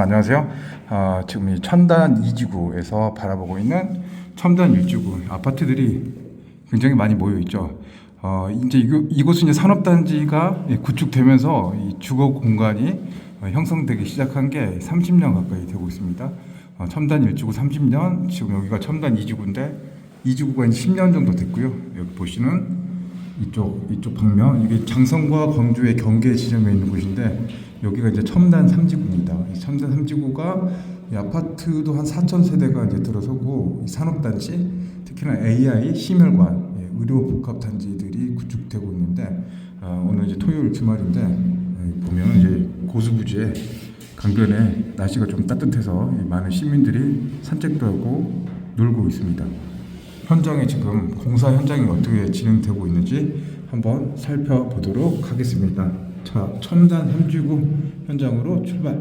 안녕하세요. 어, 지금 이 첨단 2지구에서 바라보고 있는 첨단 1지구 아파트들이 굉장히 많이 모여 있죠. 어, 이제 이곳, 이곳은 이제 산업단지가 예, 구축되면서 이 주거 공간이 어, 형성되기 시작한 게 30년 가까이 되고 있습니다. 어, 첨단 1지구 30년, 지금 여기가 첨단 2지구인데 2지구가 이제 10년 정도 됐고요. 여기 보시는 이쪽 이쪽 방면 이게 장성과 광주의 경계 지점에 있는 곳인데 여기가 이제 첨단 3지구입니다. 이 첨단 3지구가 이 아파트도 한 4천 세대가 이제 들어서고 이 산업단지 특히나 AI 심혈관 예, 의료 복합 단지들이 구축되고 있는데 어, 오늘 이제 토요일 주말인데 예, 보면 이제 고수부지에 강변에 날씨가 좀 따뜻해서 이 많은 시민들이 산책도 하고 놀고 있습니다. 현장에 지금 공사 현장이 어떻게 진행되고 있는지 한번 살펴보도록 하겠습니다. 자, 첨단 3지구 현장으로 출발.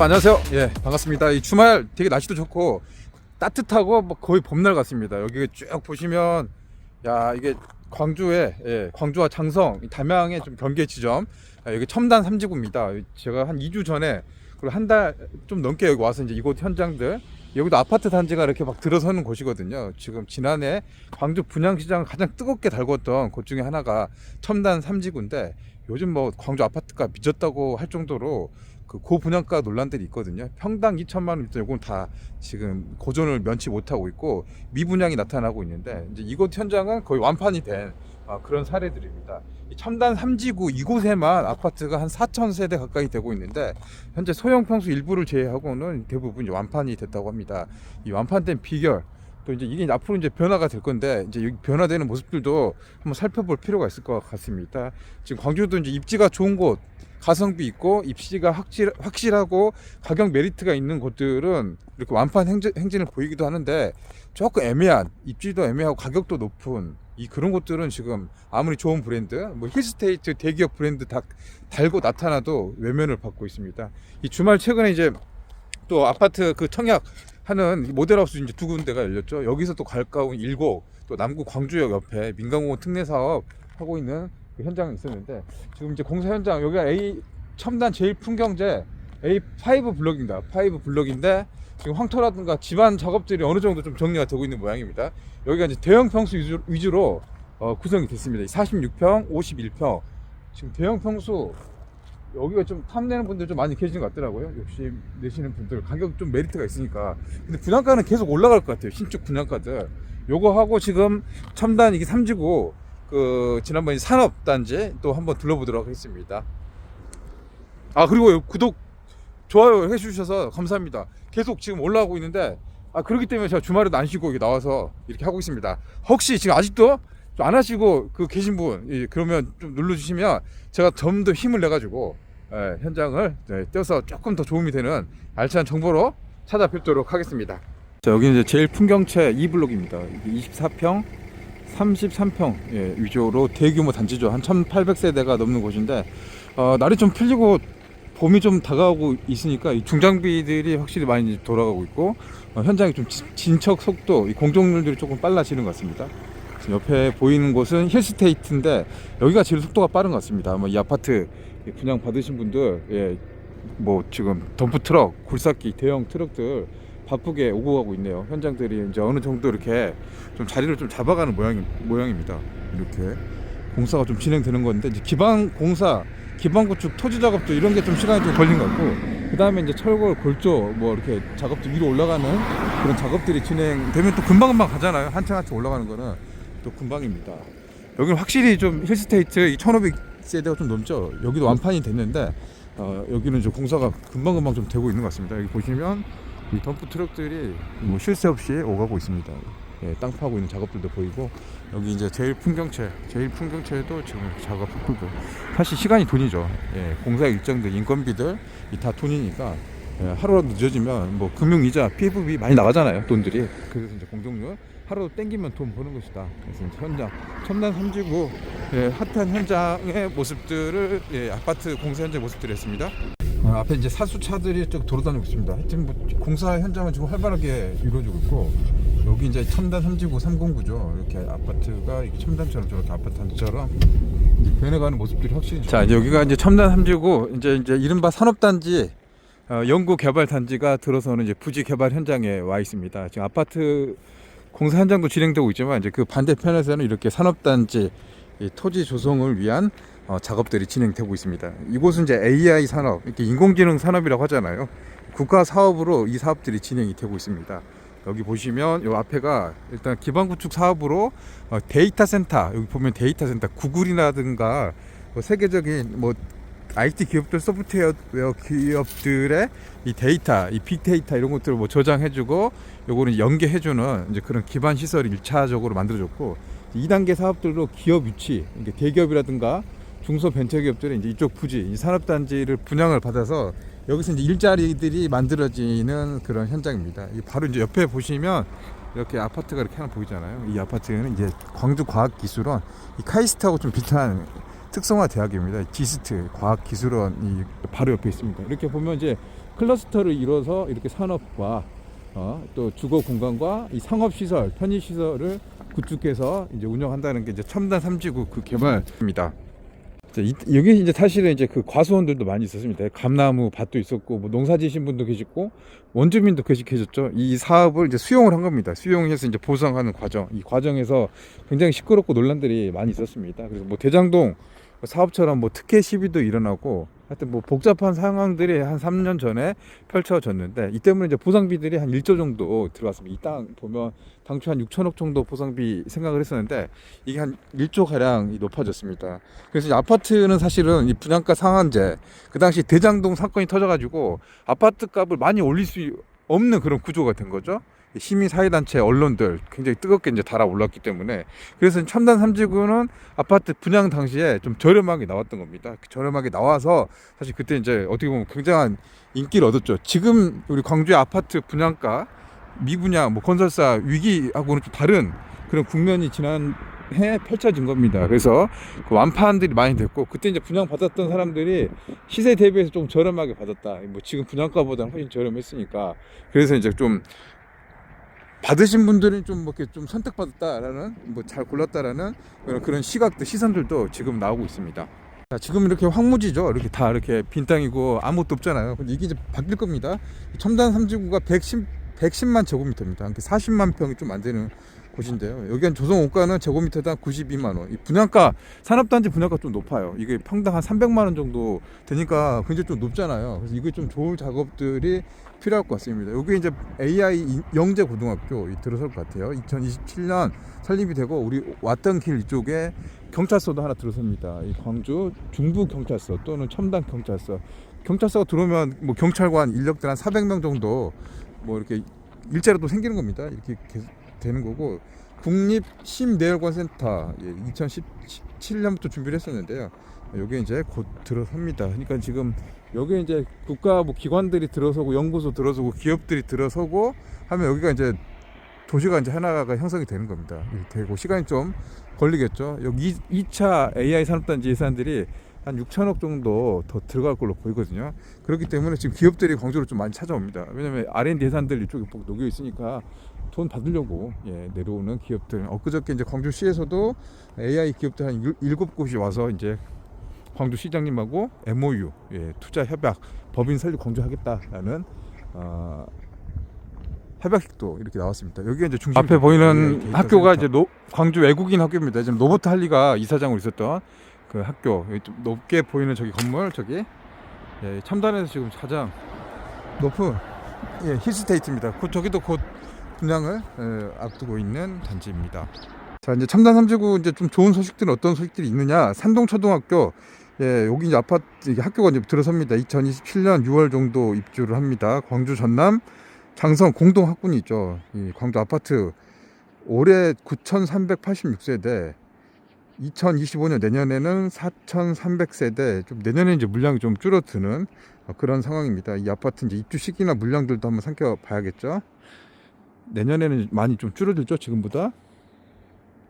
안녕하세요. 예, 반갑습니다. 이 주말 되게 날씨도 좋고 따뜻하고 뭐 거의 봄날 같습니다. 여기 쭉 보시면 야 이게 광주에 예, 광주와 장성 이 담양의 좀 경계 지점 아, 여기 첨단 삼지구입니다. 제가 한 2주 전에 그리고 한 달 좀 넘게 여기 와서 이제 이곳 현장들 여기도 아파트 단지가 이렇게 막 들어서는 곳이거든요. 지금 지난해 광주 분양시장 가장 뜨겁게 달궜던 곳 중에 하나가 첨단 삼지구인데 요즘 뭐 광주 아파트가 미쳤다고 할 정도로 그 고분양가 논란들이 있거든요. 평당 2천만 원 밑에 요건 다 지금 고전을 면치 못하고 있고 미분양이 나타나고 있는데 이제 이곳 현장은 거의 완판이 된 아, 그런 사례들입니다. 이 첨단 3지구 이곳에만 아파트가 한 4천 세대 가까이 되고 있는데 현재 소형 평수 일부를 제외하고는 대부분 완판이 됐다고 합니다. 이 완판된 비결 또 이제 이게 앞으로 이제 변화가 될 건데 이제 변화되는 모습들도 한번 살펴볼 필요가 있을 것 같습니다. 지금 광주도 이제 입지가 좋은 곳 가성비 있고 입시가 확실, 확실하고 가격 메리트가 있는 곳들은 이렇게 완판 행진, 행진을 보이기도 하는데 조금 애매한 입지도 애매하고 가격도 높은 이 그런 곳들은 지금 아무리 좋은 브랜드 뭐 힐스테이트 대기업 브랜드 다 달고 나타나도 외면을 받고 있습니다. 이 주말 최근에 이제 또 아파트 그 청약 하는 모델하우스 이제 두 군데가 열렸죠. 여기서 또 가까운 일곡 또 남구 광주역 옆에 민간공원 특례 사업 하고 있는 그 현장이 있었는데 지금 이제 공사 현장 여기가 A 첨단 제일 풍경제 A5 블럭입니다. 5 블럭인데 지금 황토라든가 집안 작업들이 어느 정도 좀 정리가 되고 있는 모양입니다. 여기가 이제 대형 평수 위주, 위주로 어, 구성이 됐습니다. 46평, 51평. 지금 대형 평수 여기가 좀 탐내는 분들 좀 많이 계시는 것 같더라고요. 역시 내시는 분들 가격 좀 메리트가 있으니까. 근데 분양가는 계속 올라갈 것 같아요. 신축 분양가들. 요거 하고 지금 첨단 이게 삼지구 그 지난번 산업단지 또 한번 둘러보도록 하겠습니다. 아 그리고 구독 좋아요 해주셔서 감사합니다. 계속 지금 올라오고 있는데 아 그렇기 때문에 제가 주말에도 안 쉬고 나와서 이렇게 하고 있습니다. 혹시 지금 아직도 좀안 하시고 그 계신 분 예, 그러면 좀 눌러주시면 제가 좀 더 힘을 내 가지고 예, 현장을 네, 떼어서 조금 더 도움이 되는 알찬 정보로 찾아뵙도록 하겠습니다. 자 여기 이제 제일 풍경채 2블록입니다. 24평 33평 예, 위주로 대규모 단지죠. 한 1,800세대가 넘는 곳인데 어, 날이 좀 풀리고 봄이 좀 다가오고 있으니까 이 중장비들이 확실히 많이 돌아가고 있고 어, 현장이 좀 진- 진척 속도, 이 공정률들이 조금 빨라지는 것 같습니다. 옆에 보이는 곳은 힐스테이트인데 여기가 제일 속도가 빠른 것 같습니다. 뭐 이 아파트 분양 받으신 분들 예, 뭐 지금 덤프 트럭, 굴삭기, 대형 트럭들 바쁘게 오고 가고 있네요. 현장들이 이제 어느 정도 이렇게 좀 자리를 좀 잡아가는 모양 모양입니다. 이렇게 공사가 좀 진행되는 건데 이제 기반 공사, 기반 구축, 토지 작업도 이런 게 좀 시간이 좀 걸린 것 같고 그 다음에 이제 철골, 골조 뭐 이렇게 작업도 위로 올라가는 그런 작업들이 진행되면 또 금방 금방 가잖아요. 한층 한층 올라가는 거는 또 금방입니다. 여기는 확실히 좀 힐스테이트 1,500세대가 좀 넘죠. 여기도 완판이 됐는데 어, 여기는 이제 공사가 금방 금방 좀 되고 있는 것 같습니다. 여기 보시면 이 덤프 트럭들이 뭐 쉴 새 없이 오가고 있습니다. 예, 땅 파고 있는 작업들도 보이고 여기 이제 제일 풍경채, 제일 풍경채도 지금 작업하고 있고 사실 시간이 돈이죠. 예, 공사 일정들, 인건비들 이 다 돈이니까 예, 하루라도 늦어지면 뭐 금융 이자, PFB 많이 나가잖아요, 돈들이. 그래서 이제 공정률 하루 땡기면 돈 버는 것이다. 그래서 이제 현장 첨단 삼지구 예, 핫한 현장의 모습들을 예, 아파트 공사 현장 모습들을 했습니다. 어, 앞에 이제 사수차들이 쭉 돌아다니고 있습니다. 하여튼 뭐 공사 현장은 지금 활발하게 이루어지고 있고 여기 이제 첨단 3지구 309죠. 이렇게 아파트가 이렇게 첨단처럼 저렇게 아파트 단지처럼 이제 변해가는 모습들이 확실히. 자, 이제 여기가 이제 첨단 3지구 이제 이제 이른바 산업단지 어, 연구 개발 단지가 들어서는 이제 부지 개발 현장에 와 있습니다. 지금 아파트 공사 현장도 진행되고 있지만 이제 그 반대편에서는 이렇게 산업단지 이 토지 조성을 위한 어, 작업들이 진행되고 있습니다. 이곳은 이제 AI 산업, 이렇게 인공지능 산업이라고 하잖아요. 국가 사업으로 이 사업들이 진행이 되고 있습니다. 여기 보시면 요 앞에가 일단 기반 구축 사업으로 어, 데이터 센터 여기 보면 데이터 센터 구글이라든가 뭐 세계적인 뭐 IT 기업들 소프트웨어 기업들의 이 데이터, 이 빅데이터 이런 것들을 뭐 저장해주고 요거는 연계해주는 이제 그런 기반 시설을 일차적으로 만들어줬고 2단계 사업들로 기업 유치, 대기업이라든가 중소 벤처기업들이 이제 이쪽 부지, 이 산업단지를 분양을 받아서 여기서 이제 일자리들이 만들어지는 그런 현장입니다. 이 바로 이제 옆에 보시면 이렇게 아파트가 이렇게 하나 보이잖아요. 이 아파트는 이제 광주과학기술원 이 카이스트하고 좀 비슷한 특성화 대학입니다. 지스트 과학기술원이 바로 옆에 있습니다. 이렇게 보면 이제 클러스터를 이뤄서 이렇게 산업과 어, 또 주거 공간과 이 상업 시설, 편의 시설을 구축해서 이제 운영한다는 게 이제 첨단 삼지구 그 개발입니다. 이- 여기 이제 사실은 이제 그 과수원들도 많이 있었습니다. 감나무 밭도 있었고 뭐 농사 지신 분도 계시고 원주민도 계셨죠. 이 사업을 이제 수용을 한 겁니다. 수용해서 이제 보상하는 과정. 이 과정에서 굉장히 시끄럽고 논란들이 많이 있었습니다. 그래서 뭐 대장동 사업처럼 뭐 특혜 시비도 일어나고 하여튼 뭐 복잡한 상황들이 한 3년 전에 펼쳐졌는데 이 때문에 이제 보상비들이 한 1조 정도 들어왔습니다. 이 땅 보면 당초 한 6천억 정도 보상비 생각을 했었는데 이게 한 1조 가량 높아졌습니다. 그래서 이 아파트는 사실은 이 분양가 상한제 그 당시 대장동 사건이 터져가지고 아파트 값을 많이 올릴 수 없는 그런 구조가 된 거죠. 시민 사회단체 언론들 굉장히 뜨겁게 이제 달아올랐기 때문에 그래서 첨단 삼지구는 아파트 분양 당시에 좀 저렴하게 나왔던 겁니다. 저렴하게 나와서 사실 그때 이제 어떻게 보면 굉장한 인기를 얻었죠. 지금 우리 광주의 아파트 분양가 미분양 뭐 건설사 위기하고는 좀 다른 그런 국면이 지난 해 펼쳐진 겁니다. 그래서 그 완판들이 많이 됐고 그때 이제 분양 받았던 사람들이 시세 대비해서 좀 저렴하게 받았다. 뭐 지금 분양가보다는 훨씬 저렴했으니까 그래서 이제 좀 받으신 분들은 좀뭐 이렇게 좀 선택받았다라는 뭐 잘 골랐다라는 그런- 시각들 시선들도 지금 나오고 있습니다. 자, 지금 이렇게 황무지죠. 이렇게 다 이렇게 빈 땅이고 아무것도 없잖아요. 근데 이게 이제 바뀔 겁니다. 첨단 삼지구가 110 110만 제곱미터입니다. 이렇게 40만 평이 좀 안 되는 곳인데요. 여기 한 조성 원가는 제곱미터당 92만 원. 이 분양가 산업단지 분양가 좀 높아요. 이게 평당 한 300만 원 정도 되니까 굉장히 좀 높잖아요. 그래서 이게 좀 좋은 작업들이 필요할 것 같습니다. 여기 이제 AI 영재 고등학교 들어설 것 같아요. 2027년 설립이 되고 우리 왔던 길 이쪽에 경찰서도 하나 들어섭니다. 이 광주 중부 경찰서 또는 첨단 경찰서. 경찰서가 들어오면 뭐 경찰관 인력들 한 400명 정도 뭐 이렇게 일자리도 또 생기는 겁니다. 이렇게 계속 되는 거고 국립 심내혈관센터 예, 2017년부터 준비를 했었는데요. 여기 이제 곧 들어섭니다. 그러니까 지금 여기 이제 국가 뭐 기관들이 들어서고 연구소 들어서고 기업들이 들어서고 하면 여기가 이제 도시가 이제 하나가 형성이 되는 겁니다. 되고 시간이 좀 걸리겠죠. 여기 2차 AI 산업단지 예산들이 한 6천억 정도 더 들어갈 걸로 보이거든요. 그렇기 때문에 지금 기업들이 광주로 좀 많이 찾아옵니다. 왜냐면 R&D 예산들 이쪽에 꼭 녹여 있으니까 돈 받으려고 예, 내려오는 기업들. 엊그저께 이제 광주시에서도 AI 기업들 한 일- 일곱 곳이 와서 이제 광주 시장님하고 MOU 예, 투자 협약 법인 설립 강조하겠다라는 어, 협약식도 이렇게 나왔습니다. 여기 이제 중심 앞에 보이는 학교가 이제 노, 광주 외국인 학교입니다. 지금 로버트 할리가 이사장으로 있었던 그 학교 여기 좀 높게 보이는 저기 건물 저기 예, 첨단에서 지금 가장 높은 예, 힐스테이트입니다. 곧 저기도 곧 분양을 예, 앞두고 있는 단지입니다. 자 이제 첨단 삼지구 이제 좀 좋은 소식들은 어떤 소식들이 있느냐? 산동 초등학교 예 여기 이제 아파트 이게 학교가 이제 들어섭니다. 2027년 6월 정도 입주를 합니다. 광주 전남 장성 공동 학군이 있죠. 이 광주 아파트 올해 9,386세대 2025년 내년에는 4,300세대 좀 내년에 이제 물량이 좀 줄어드는 어, 그런 상황입니다. 이 아파트 이제 입주 시기나 물량들도 한번 살펴봐야겠죠. 내년에는 많이 좀 줄어들죠 지금보다.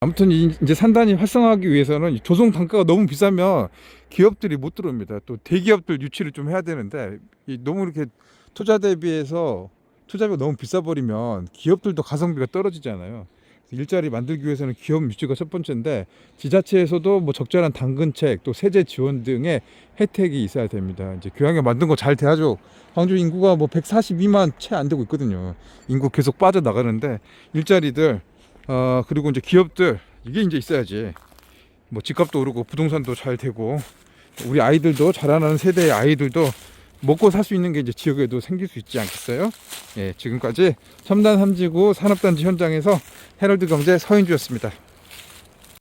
아무튼 이- 이제 산단이 활성화하기 위해서는 이 조성 단가가 너무 비싸면 기업들이 못 들어옵니다. 또 대기업들 유치를 좀 해야 되는데 이 너무 이렇게 투자 대비해서 투자비가 너무 비싸 버리면 기업들도 가성비가 떨어지잖아요. 일자리 만들기 위해서는 기업 유치가 첫 번째인데 지자체에서도 뭐 적절한 당근책 또 세제 지원 등의 혜택이 있어야 됩니다. 이제 교양에 만든 거 잘 돼야죠. 광주 인구가 뭐 142만 채 안 되고 있거든요. 인구 계속 빠져 나가는데 일자리들 어 그리고 이제 기업들 이게 이제 있어야지. 뭐 집값도 오르고 부동산도 잘 되고 우리 아이들도 자라나는 세대의 아이들도 먹고 살 수 있는 게 이제 지역에도 생길 수 있지 않겠어요? 예, 지금까지 첨단 삼지구 산업단지 현장에서 헤럴드 경제 서인주였습니다.